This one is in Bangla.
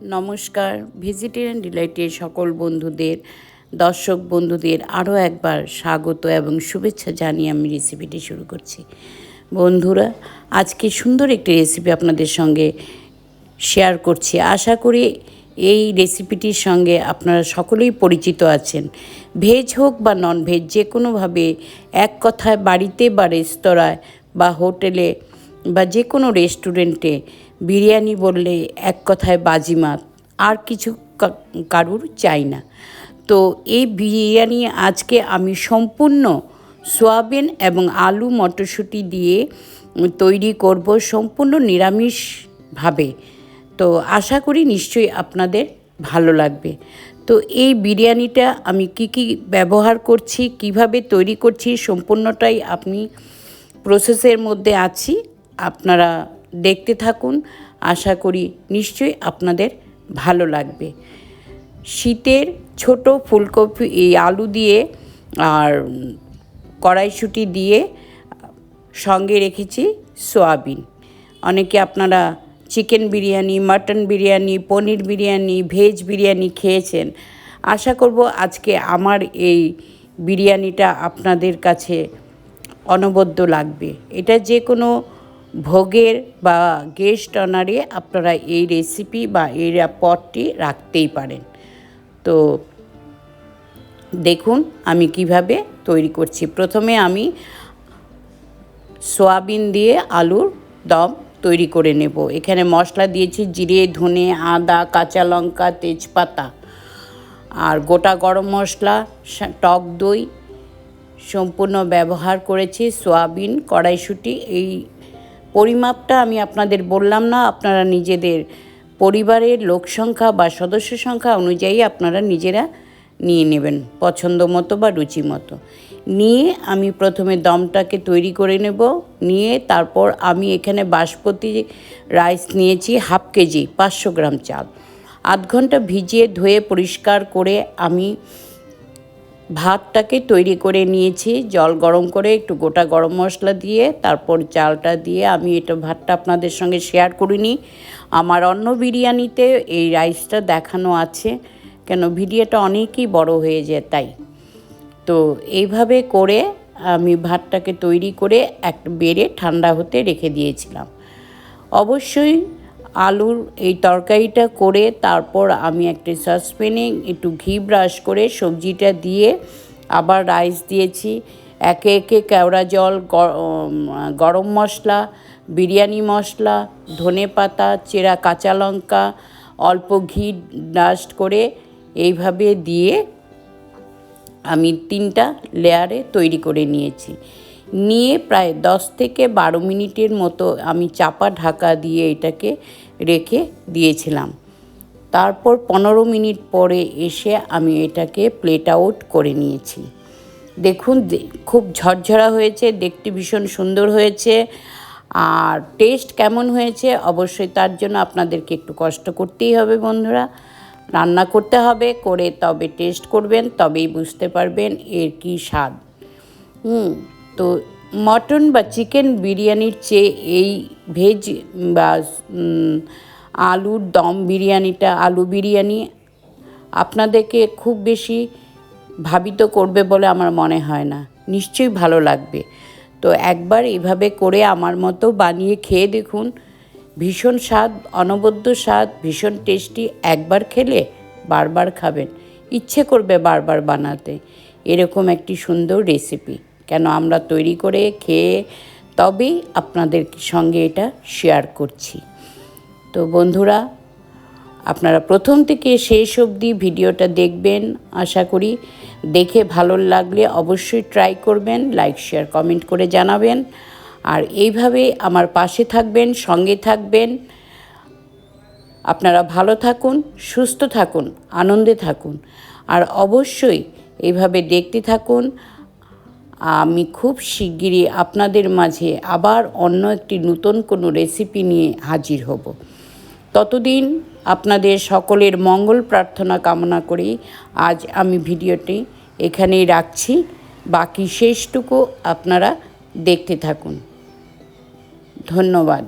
নমস্কার ভেজিটেরিয়ান ডিলাইটের সকল বন্ধুদের, দর্শক বন্ধুদের আরও একবার স্বাগত এবং শুভেচ্ছা জানিয়ে আমি রেসিপিটি শুরু করছি। বন্ধুরা, আজকে সুন্দর একটি রেসিপি আপনাদের সঙ্গে শেয়ার করছি। আশা করি এই রেসিপিটির সঙ্গে আপনারা সকলেই পরিচিত আছেন। ভেজ হোক বা নন ভেজ যে কোনোভাবে এক কথায় বাড়িতে বা রেস্তোরাঁয় বা হোটেলে বা যে কোনো রেস্টুরেন্টে বিরিয়ানি বললে এক কথায় বাজিমাত আর কিছু কারুর চাই না। তো এই বিরিয়ানি আজকে আমি সম্পূর্ণ সোয়াবিন এবং আলু মটরশুঁটি দিয়ে তৈরি করব সম্পূর্ণ নিরামিষভাবে। তো আশা করি নিশ্চয়ই আপনাদের ভালো লাগবে। তো এই বিরিয়ানিটা আমি কি কি ব্যবহার করছি, কীভাবে তৈরি করছি, সম্পূর্ণটাই আপনি প্রসেসের মধ্যে আছি। আপনারা দেখতে থাকুন। আশা করি নিশ্চয়ই আপনাদের ভালো লাগবে। শীতের ছোট ফুলকপি, এই আলু দিয়ে আর কড়াইশুঁটি দিয়ে সঙ্গে রেখেছি সোয়াবিন। অনেকে আপনারা chicken biryani, mutton biryani, paneer biryani, veg biryani খেয়েছেন। আশা করব আজকে আমার এই বিরিয়ানিটা আপনাদের কাছে অনবদ্য লাগবে। এটা যে কোনো ভোগের বা গেস্ট অনারে আপনারা এই রেসিপি বা এই পদটি রাখতেই পারেন। তো দেখুন আমি কীভাবে তৈরি করছি। প্রথমে আমি সোয়াবিন দিয়ে আলুর দম তৈরি করে নেব। এখানে মশলা দিয়েছি জিরে, ধনে, আদা, কাঁচা লঙ্কা, তেজপাতা আর গোটা গরম মশলা টক দই সম্পূর্ণ ব্যবহার করেছি। সোয়াবিন, কড়াইশুঁটি, এই পরিমাপটা আমি আপনাদের বললাম না, আপনারা নিজেদের পরিবারের লোক সংখ্যা বা সদস্য সংখ্যা অনুযায়ী আপনারা নিজেরা নিয়ে নেবেন, পছন্দ মতো বা রুচি মতো। নিয়ে আমি প্রথমে দমটাকে তৈরি করে নেব, নিয়ে তারপর আমি এখানে বাসমতি রাইস নিয়েছি হাফ কেজি, পাঁচশো গ্রাম চাল। আধ ঘণ্টা ভিজিয়ে ধুয়ে পরিষ্কার করে আমি ভাতটাকে তৈরি করে নিয়েছি, জল গরম করে একটু গোটা গরম মশলা দিয়ে, তারপর চালটা দিয়ে আমি এটা ভাতটা আপনাদের সঙ্গে শেয়ার করিনি। আমার অন্য বিরিয়ানিতে এই রাইসটা দেখানো আছে, কেন ভিডিওটা অনেকই বড় হয়ে যায় তাই। তো এইভাবে করে আমি ভাতটাকে তৈরি করে এক বেড়ে ঠান্ডা হতে রেখে দিয়েছিলাম। অবশ্যই আলুর এই তরকারিটা করে তারপর আমি একটা সসপ্যানে একটু ঘি ব্রাশ করে সবজিটা দিয়ে আবার রাইস দিয়েছি। একে একে কেওড়া জল গরম মশলা, বিরিয়ানি মশলা, ধনে পাতা, চেরা কাঁচা লঙ্কা, অল্প ঘি ডাস্ট করে এইভাবে দিয়ে আমি তিনটা লেয়ারে তৈরি করে নিয়েছি। নিয়ে প্রায় দশ থেকে বারো মিনিটের মতো আমি চাপা ঢাকা দিয়ে এটাকে রেখে দিয়েছিলাম। তারপর পনেরো মিনিট পরে এসে আমি এটাকে প্লেট আউট করে নিয়েছি। দেখুন খুব ঝরঝরা হয়েছে, দেখতে ভীষণ সুন্দর হয়েছে আর টেস্ট কেমন হয়েছে অবশ্যই তার জন্য আপনাদেরকে একটু কষ্ট করতেই হবে বন্ধুরা। রান্না করতে হবে, করে তবে টেস্ট করবেন, তবেই বুঝতে পারবেন এর কী স্বাদ। হুম তো মটন বা চিকেন বিরিয়ানির চেয়ে এই ভেজ বা আলুর দম বিরিয়ানিটা, আলু বিরিয়ানি আপনাদেরকে খুব বেশি ভাবিত করবে বলে আমার মনে হয় না। নিশ্চয়ই ভালো লাগবে। তো একবার এভাবে করে আমার মতো বানিয়ে খেয়ে দেখুন। ভীষণ স্বাদ, অনবদ্য স্বাদ, ভীষণ টেস্টি। একবার খেলে বারবার খাবেন। ইচ্ছে করবে বারবার বানাতে। এরকম একটি সুন্দর রেসিপি। কেন আমরা তৈরি করে খেয়ে তবেই আপনাদের সঙ্গে এটা শেয়ার করছি। তো বন্ধুরা, আপনারা প্রথম থেকে শেষ অবধি ভিডিওটা দেখবেন, আশা করি। দেখে ভালো লাগলে অবশ্যই ট্রাই করবেন লাইক শেয়ার কমেন্ট করে জানাবেন। আর এইভাবে আমার পাশে থাকবেন, সঙ্গে থাকবেন। আপনারা ভালো থাকুন, সুস্থ থাকুন, আনন্দে থাকুন। আর অবশ্যই এইভাবে দেখতে থাকুন। আমি খুব শিগগিরই আপনাদের মাঝে আবার অন্য একটি নতুন কোনো রেসিপি নিয়ে হাজির হব। ততদিন আপনাদের সকলের মঙ্গল প্রার্থনা কামনা করি। আজ আমি ভিডিওটি এখানেই রাখছি। বাকি শেষটুকু আপনারা দেখতে থাকুন। ধন্যবাদ।